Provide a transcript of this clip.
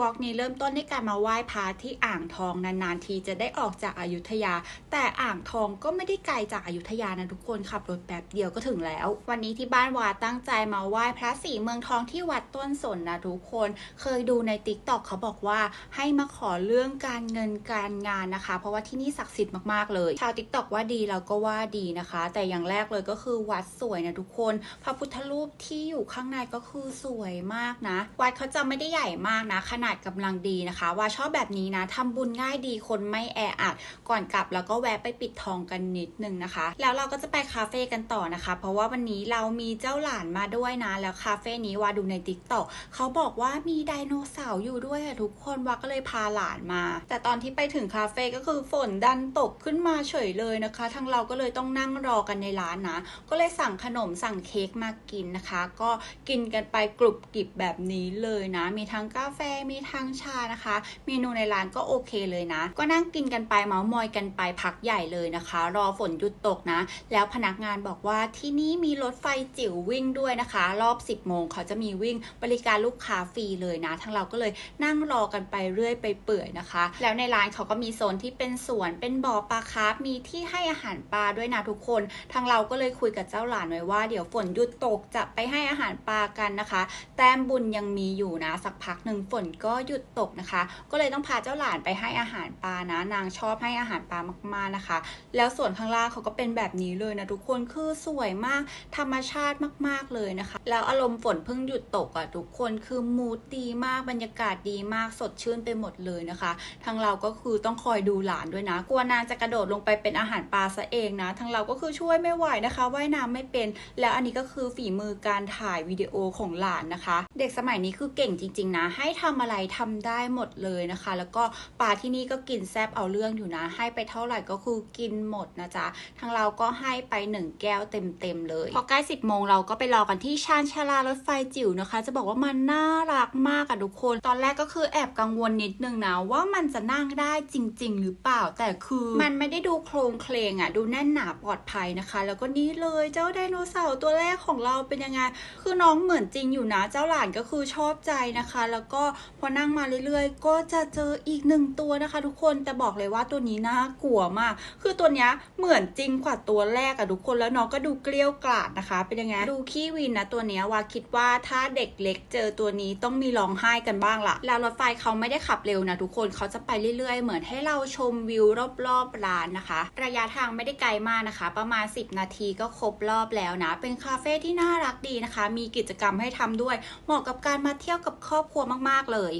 วอล์กนี้เริ่มต้นด้วยการมาไหว้พระที่อ่างทองนานๆทีจะได้ออกจากอายุทยา แต่อ่างทองก็ไม่ได้ไกลจากอายุทยานะทุกคนขับรถแป๊บเดียวก็ถึงแล้ว วันนี้ที่บ้านวาตั้งใจมาไหว้พระศรีเมืองทองที่วัดต้นสนนะทุกคนเคยดูในติ๊กต็อกเขาบอกว่าให้มาขอเรื่องการเงินการงานนะคะ เพราะว่าที่นี่ศักดิ์สิทธิ์มากๆเลย ชาวติ๊กต็อกว่าดีเราก็ว่าดีนะคะ แต่อย่างแรกเลยก็คือวัดสวยนะทุกคน พระพุทธรูปที่อยู่ข้างในก็คือสวยมากนะ วัดเขาจะไม่ได้ใหญ่มากนะขนาดกำลังดีนะคะ ว่าชอบแบบนี้นะทำบุญง่ายดีคนไม่แออัดก่อนกลับแล้วก็แวะไปปิดทองกันนิดนึงนะคะ แล้วเราก็จะไปคาเฟ่กันต่อนะคะ เพราะว่าวันนี้เรามีเจ้าหลานมาด้วยนะ แล้วคาเฟ่นี้ว่าดูในติ๊กต็อกเขาบอกว่ามีไดโนเสาร์อยู่ด้วยอะทุกคนว่าก็เลยพาหลานมา แต่ตอนที่ไปถึงคาเฟ่ก็คือฝนดันตกขึ้นมาเฉยเลยนะคะทางเราก็เลยต้องนั่งรอกันในร้านนะ ก็เลยสั่งขนมสั่งเค้กมากินนะคะ ก็กินกันไปกรุบกริบแบบนี้เลยนะ มีทั้งกาแฟมีทั้งชานะคะ เมนูในร้านก็โอเคเลยนะ ก็นั่งกินกันไปเมาส์มอยกันไปพักใหญ่เลยนะคะ รอฝนหยุดตกนะ แล้วพนักงานบอกว่าที่นี่มีรถไฟจิ๋ววิ่งด้วยนะคะ รอบ 10 โมงเขาจะมีวิ่งบริการลูกค้าฟรีเลยนะ ทั้งเราก็เลยนั่งรอกันไปเรื่อยไปเปื่อยนะคะ แล้วในร้านเขาก็มีโซนที่เป็นสวนเป็นบ่อปลาคาร์ฟมีที่ให้อาหารปลาด้วยนะทุกคนทางเราก็เลยคุยกับเจ้าหลานไว้ว่าเดี๋ยวฝนหยุดตกจะไปให้อาหารปลากันนะคะ แต้มบุญยังมีอยู่นะ สักพักหนึ่งฝนก็็หยุดตกนะคะ ก็เลยต้องพาเจ้าหลานไปให้อาหารปลานะ นางชอบให้อาหารปลามากๆนะคะ แล้วส่วนข้างล่างเขาก็เป็นแบบนี้เลยนะทุกคนคือสวยมากธรรมชาติมากๆเลยนะคะ แล้วอารมณ์ฝนเพิ่งหยุดตกอะทุกคนคือมูดดีมากบรรยากาศดีมากสดชื่นไปหมดเลยนะคะทางเราก็คือต้องคอยดูหลานด้วยนะ กลัวนางจะกระโดดลงไปเป็นอาหารปลาซะเองนะทางเราก็คือช่วยไม่ไหวนะคะว่ายน้ำไม่เป็นแล้วอันนี้ก็คือฝีมือการถ่ายวิดีโอของหลานนะคะ เด็กสมัยนี้คือเก่งจริง ๆ นะ ให้ทำอะไรทำได้หมดเลยนะคะ แล้วก็ปลาที่นี่ก็กินแซบเอาเรื่องอยู่นะ ให้ไปเท่าไหร่ก็คือกินหมดนะจ๊ะทางเราก็ให้ไปหนึ่งแก้วเต็มๆเลย พอใกล้สิบโมงเราก็ไปรอกันที่ชานชาลารถไฟจิ๋วนะคะ จะบอกว่ามันน่ารักมากอะทุกคน ตอนแรกก็คือแอบกังวลนิดนึงนะว่ามันจะนั่งได้จริง ๆ หรือเปล่าแต่คือมันไม่ได้ดูโครงเคลงอะดูแน่นหนาปลอดภัยนะคะ แล้วก็นี่เลยเจ้าไดโนเสาร์ตัวแรกของเราเป็นยังไงคือน้องเหมือนจริงอยู่นะเจ้าหลานก็คือชอบใจนะคะ แล้วก็พอนั่งมาเรื่อยๆ ก็จะเจออีกหนึ่งตัวนะคะ ทุกคนแต่บอกเลยว่าตัวนี้น่ากลัวมาก คือตัวนี้เหมือนจริงกว่าตัวแรกอะทุกคนแล้วน้องก็ดูเกลี้ยวกล่อดนะคะ เป็นยังไงดูขี้วินนะตัวนี้ว่าคิดว่าถ้าเด็กเล็กเจอตัวนี้ต้องมีร้องไห้กันบ้างละแล้วรถไฟเขาไม่ได้ขับเร็วนะทุกคนเขาจะไปเรื่อยๆ เหมือนให้เราชมวิวรอบๆร้านนะคะ ระยะทางไม่ได้ไกลมากนะคะ ประมาณ 10 นาทีก็ครบรอบแล้วนะ เป็นคาเฟ่ที่น่ารักดีนะคะ มีกิจกรรมให้ทำด้วย เหมาะกับการมาเที่ยวกับครอบครัวมากๆเลย